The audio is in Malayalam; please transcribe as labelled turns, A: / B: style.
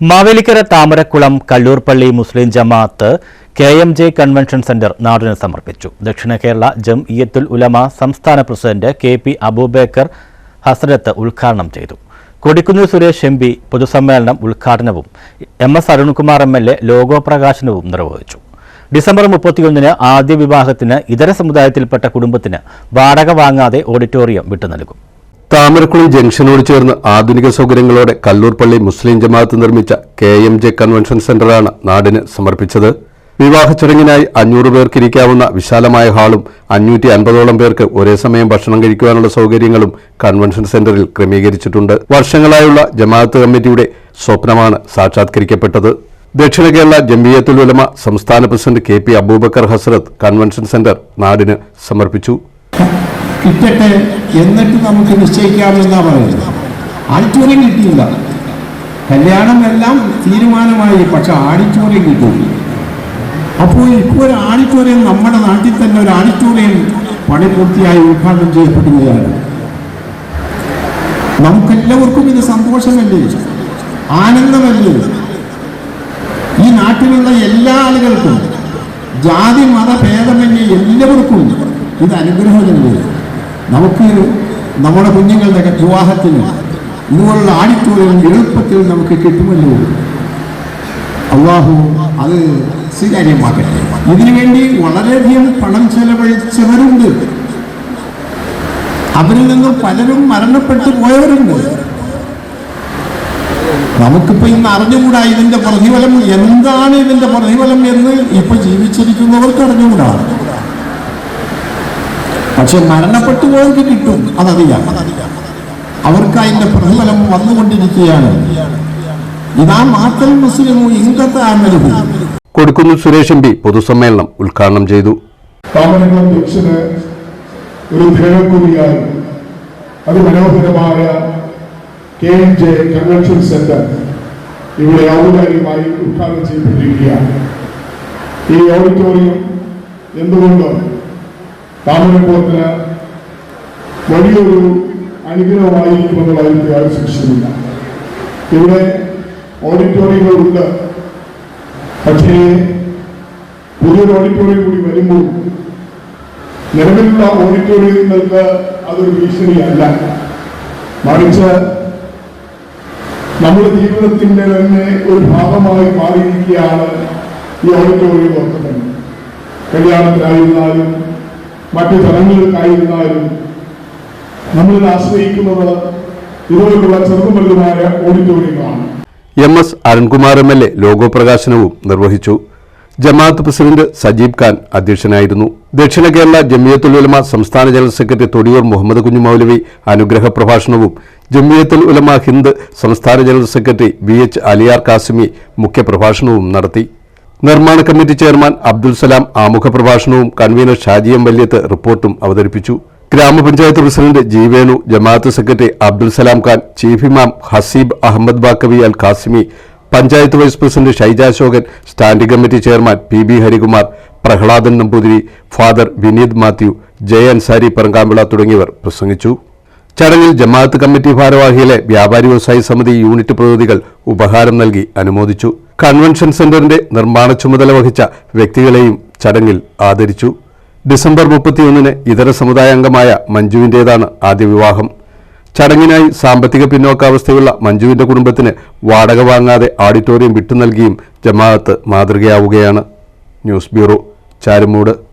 A: മാവേലിക്കര താമരക്കുളം കല്ലൂർപ്പള്ളി മുസ്ലിം ജമാഅത്ത് K M J convention centre നാടിന് സമർപ്പിച്ചു. ദക്ഷിണ കേരള ജംഇയ്യത്തുൽ ഉലമ സംസ്ഥാന പ്രസിഡന്റ് കെ പി അബൂബേക്കർ ഹസ്രത്ത് ഉദ്ഘാടനം ചെയ്തു. കൊടിക്കുന്നിൽ സുരേഷ് എം പി പൊതുസമ്മേളനം ഉദ്ഘാടനവും M S Arunkumar M L A logo പ്രകാശനവും നിർവഹിച്ചു. ഡിസംബർ മുപ്പത്തിയൊന്നിന് ആദ്യ വിവാഹത്തിന് ഇതര സമുദായത്തിൽപ്പെട്ട കുടുംബത്തിന് വാടക വാങ്ങാതെ ഓഡിറ്റോറിയം വിട്ടുനൽകും.
B: താമരക്കുളം ജംഗ്ഷനോട് ചേർന്ന് ആധുനിക സൗകര്യങ്ങളോടെ കല്ലൂർപ്പള്ളി മുസ്ലിം ജമാഅത്ത് നിർമ്മിച്ച കെ എം ജെ കൺവെൻഷൻ സെന്ററാണ് നാടിന് സമർപ്പിച്ചത്. വിവാഹ ചടങ്ങിനായി അഞ്ഞൂറ് പേർക്കിരിക്കാവുന്ന വിശാലമായ ഹാളും അഞ്ഞൂറ്റി അൻപതോളം പേർക്ക് ഒരേ സമയം ഭക്ഷണം കഴിക്കുവാനുള്ള സൗകര്യങ്ങളും കൺവെൻഷൻ സെന്ററിൽ ക്രമീകരിച്ചിട്ടുണ്ട്. വർഷങ്ങളായുള്ള ജമാഅത്ത് കമ്മിറ്റിയുടെ സ്വപ്നമാണ് സാക്ഷാത്കരിക്കപ്പെട്ടത്. ദക്ഷിണ കേരള ജംബിയത്തുൽ ഉലമ സംസ്ഥാന പ്രസിഡന്റ് കെ പി അബൂബക്കർ ഹസ്രത്ത് കൺവെൻഷൻ സെന്റർ നാടിന് സമർപ്പിച്ചു.
C: കിട്ടട്ടെ എന്നിട്ട് നമുക്ക് നിശ്ചയിക്കാമെന്നാ പറയുന്നത്. ആഡിറ്റോറിയം കിട്ടിയില്ല. കല്യാണം എല്ലാം തീരുമാനമായി പക്ഷെ ആഡിറ്റോറിയം കിട്ടില്ല അപ്പോൾ ഇപ്പോൾ ഒരു ആഡിറ്റോറിയം നമ്മുടെ നാട്ടിൽ തന്നെ ഒരു ആഡിറ്റോറിയം പണി പൂർത്തിയായി ഉദ്ഘാടനം ചെയ്യപ്പെടുകയാണ്. നമുക്കെല്ലാവർക്കും ഇത് സന്തോഷമല്ലേ? ആനന്ദമല്ലേ? ഈ നാട്ടിലുള്ള എല്ലാ ആളുകൾക്കും ജാതി മത ഭേദമന്യേ എല്ലാവർക്കും ഇത് അനുഗ്രഹമല്ലേ? നമുക്ക് നമ്മുടെ കുഞ്ഞുങ്ങളുടെ വിവാഹത്തിന് ഇതുപോലുള്ള ആഡിറ്റോറിയം എളുപ്പത്തിൽ നമുക്ക് കിട്ടുമല്ലോ. അള്ളാഹു അത് സ്വീകാര്യമാക്കട്ടെ. ഇതിനുവേണ്ടി വളരെയധികം പണം ചെലവഴിച്ചവരുണ്ട്. അവരിൽ നിന്ന് പലരും മരണപ്പെട്ടു പോയവരുണ്ട്. നമുക്കിപ്പോ ഇന്ന് അറിഞ്ഞുകൂടാ ഇതിന്റെ പ്രതിഫലം? എന്താണ് ഇതിന്റെ പ്രതിഫലം എന്ന് ഇപ്പൊ ജീവിച്ചിരിക്കുന്നവർക്ക് അറിഞ്ഞുകൂടാ. പക്ഷെ മരണപ്പെട്ടു പോയവർക്ക് കിട്ടും. അതറിയാം. അവർക്ക് അതിന്റെ പ്രതിഫലം വന്നുകൊണ്ടിരിക്കുകയാണ്. ഇതാ മാത്തൽ മുസ്ലിമു ഇങ്കത്തെ ആമലുഹു.
B: കൊടുക്കുന്നു സുരേഷ് എം പി. പൊതുസമ്മേളനം ഉദ്ഘാടനം ചെയ്തു.
D: താമരകുളം ജംഗ്ഷന് ഒരു ധേയക്കുറിയായി അതിമനോഹരമായ K M J convention centre ഇവിടെ ഔപചാരികമായി ഉദ്ഘാടനം ചെയ്യപ്പെട്ടിരിക്കുകയാണ്. ഈ ഓഡിറ്റോറിയം എന്തുകൊണ്ട് താമരക്കുളത്തിന് വലിയൊരു അനുഗ്രഹമായിരിക്കുമെന്നുള്ള കാര്യത്തിൽ യാതൊരു സംശയമില്ല ഇവിടെ ഓഡിറ്റോറിയങ്ങളുണ്ട്. പക്ഷേ പുതിയൊരു ഓഡിറ്റോറിയം കൂടി വരുമ്പോൾ നിലവിലുള്ള ഓഡിറ്റോറിയങ്ങൾക്ക് അതൊരു ഭീഷണിയല്ല. മറിച്ച് നമ്മുടെ ജീവിതത്തിന്റെ തന്നെ ഒരു ഭാഗമായി മാറിയിരിക്കുകയാണ് ഈ ഓഡിറ്റോറിയം ഓർക്കുന്നത് കല്യാണത്തിനായിരുന്നാലും മറ്റു ചടങ്ങുകൾക്കായിരുന്നാലും നമ്മളിൽ ആശ്രയിക്കുന്നത് ഇതുപോലുള്ള ചെറുപ്പമല്ലുമായ ഓഡിറ്റോറിയങ്ങളാണ്.
B: M S Arunkumar M L A logo പ്രകാശനവും നിർവഹിച്ചു. ജമാഅത്ത് പ്രസിഡന്റ് സജീബ് ഖാൻ അധ്യക്ഷനായിരുന്നു. ദക്ഷിണ കേരള ജമിയത്തുൽ ഉലമ സംസ്ഥാന ജനറൽ സെക്രട്ടറി തൊടിയൂർ മുഹമ്മദ് കുഞ്ഞു മൗലവി അനുഗ്രഹ പ്രഭാഷണവും. ജമിയത്തുൽ ഉലമ ഹിന്ദ് സംസ്ഥാന general secretary V H Aliyar Qasimi മുഖ്യപ്രഭാഷണവും നടത്തി. നിർമ്മാണ കമ്മിറ്റി ചെയർമാൻ അബ്ദുൽ സലാം ആമുഖ പ്രഭാഷണവും കൺവീനർ ഷാജി എം വല്യത്ത് റിപ്പോർട്ടും അവതരിപ്പിച്ചു. ഗ്രാമപഞ്ചായത്ത് പ്രസിഡന്റ് ജി വേണു ജമാഅത്ത് സെക്രട്ടറി അബ്ദുൽ സലാം ഖാൻ ചീഫ് ഇമാം Haseeb Ahmed Baqavi Al Qasimi panchayat vice president Shaija Ashokan standing committee chairman P B Harikumar Prahladan Namboothiri father Vineeth Mathew Jaya Ansari പറങ്കാമ്പിള തുടങ്ങിയവർ പ്രസംഗിച്ചു. ചടങ്ങിൽ ജമാഅത്ത് കമ്മിറ്റി ഭാരവാഹികളെ വ്യാപാരി വ്യവസായി സമിതി യൂണിറ്റ് പ്രതിനിധികൾ ഉപഹാരം നൽകി അനുമോദിച്ചു. കൺവെൻഷൻ സെന്ററിന്റെ നിർമ്മാണ ചുമതല വഹിച്ച വ്യക്തികളെയും ചടങ്ങിൽ ആദരിച്ചു. ഡിസംബർ മുപ്പത്തിയൊന്നിന് ഇതര സമുദായാംഗമായ മഞ്ജുവിന്റേതാണ് ആദ്യ വിവാഹം. ചടങ്ങിനായി സാമ്പത്തിക പിന്നോക്കാവസ്ഥയുള്ള മഞ്ജുവിന്റെ കുടുംബത്തിന് വാടക വാങ്ങാതെ ഓഡിറ്റോറിയം വിട്ടു നൽകിയും ജമാഅത്ത് മാതൃകയാവുകയാണ്. News bureau Charummood.